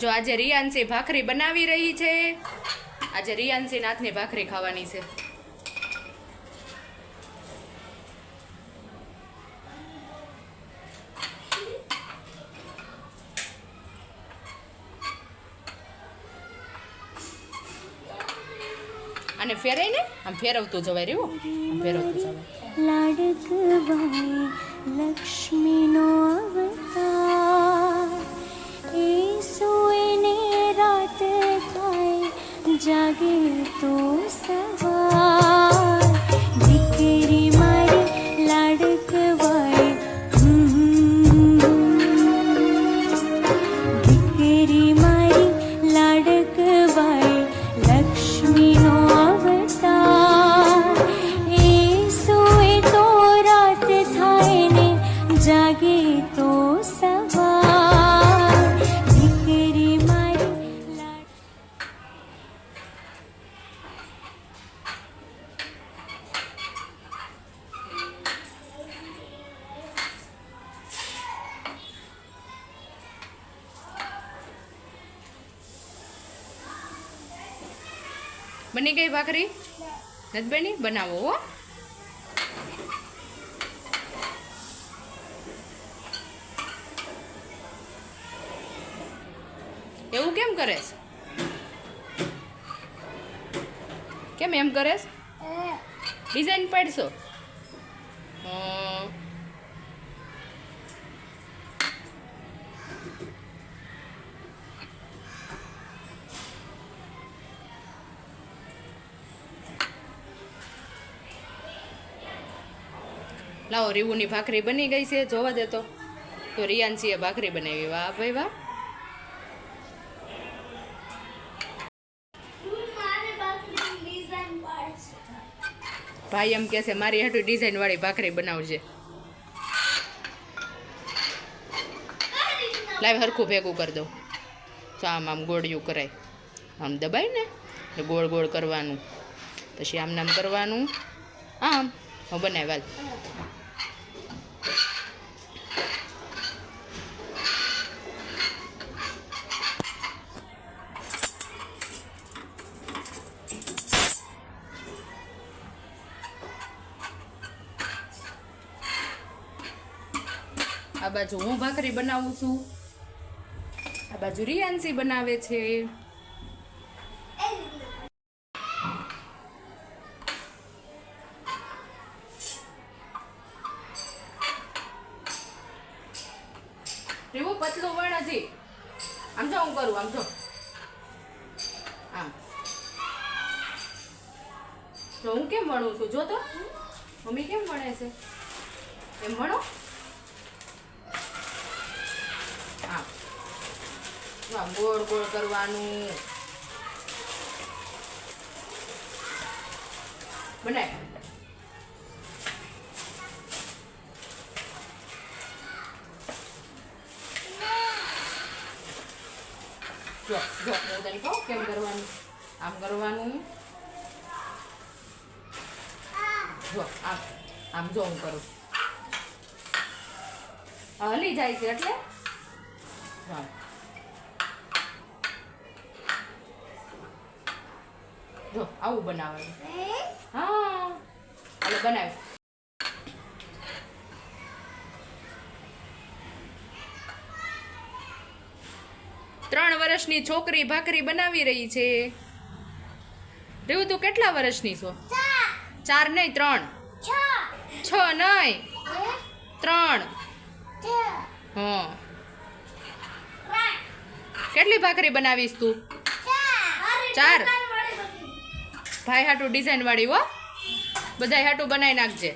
જો આજે રિયાન્સી ભાખરી બનાવી રહી છે, આજે રિયાન્સી નાથની ભાખરી ખાવાની છે. અને ફેરાય ને? આમ ફેરવતું જવાય રહ્યું? ફેરવતું જવાય. જાગે તો સવાર બની ગઈ ભાખરી? નથી બની? બનાવો હો. એવું કેમ કરેશ? કેમ એમ કરેશ? ડિઝાઇન પાડશો? હમ. લાવો, રીવુની ભાખરી બની ગઈ છે, જોવા દે તો. તો રિયાનસીએ ભાખરી બનાવી, વાહ ભાઈ વાહ. ભાઈ એમ કહે છે, મારી હાટુ ડિઝાઇન વાળી ભાખરી બનાવજે. લાવ, હરખું ભેગું કરી દઉં. તો આમ આમ ગોળિયું કરાય. આમ દબાય ને, એટલે ગોળ ગોળ કરવાનું. પછી આમ નામ કરવાનું. આમ, હું આ બાજુ હું ભાખરી બનાવું છું. આ બાજુ રિયાન્સી બનાવે છે. રેવું પતલું વણ હજી. આમ જો હું કરું, આમ જો. આમ. તો હું કેમ વણું છું? જો તો. મમ્મી કેમ વણે છે? એમ વણો આમ જો આમ ગોળ ગોળ કરવાનું. બનાય જો જો, હું તને કેમ કરવાનું? આમ કરવાનું. આમ આમ જો હું કરું. હલી જાય છે એટલે? હા જો આવું બનાવવાનું. હા? હાલો બનાવ ત્રણ વર્ષની છોકરી ભાખરી બનાવી રહી છે. રેવ તું કેટલા વર્ષની છો? ચાર. નહીં ત્રણ. છ. નહીં. ત્રણ. હા. કેટલી ભાખરી બનાવીશ તું? ચાર. ભાઈ હાટું ડિઝાઇન વાળી હો. બધાય હાટું બનાવી નાખજે.